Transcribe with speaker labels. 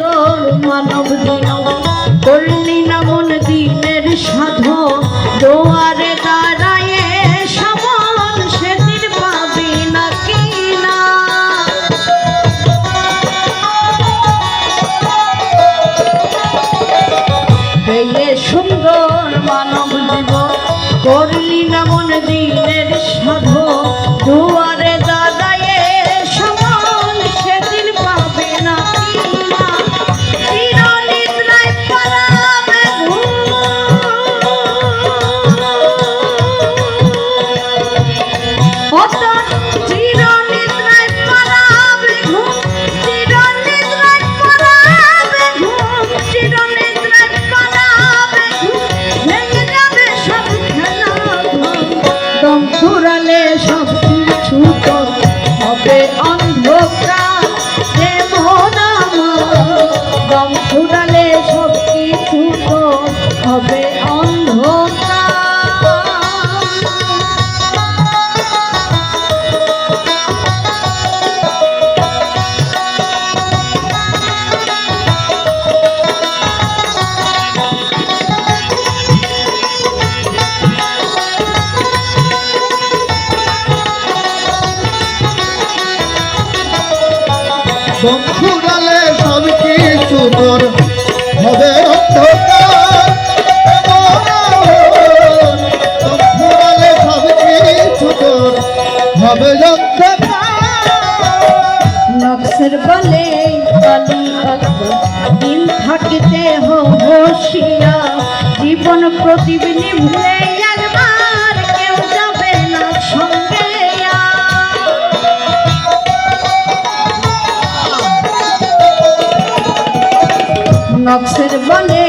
Speaker 1: তোর মানব দিন করলি না মন দিনের সাধ দোয়ারে দাঁড়ায় সমান না কি না। সুন্দর মানব জীব করলি না মন দিনের সাধু হবে অন্ধকার
Speaker 2: বন্ধুরালে সব কিছু তোর হবে হবে
Speaker 1: নকশের বলে দিন থাকিতে হোশিয়া জীবন প্রদীপ নিভলে একবার নকশের বলে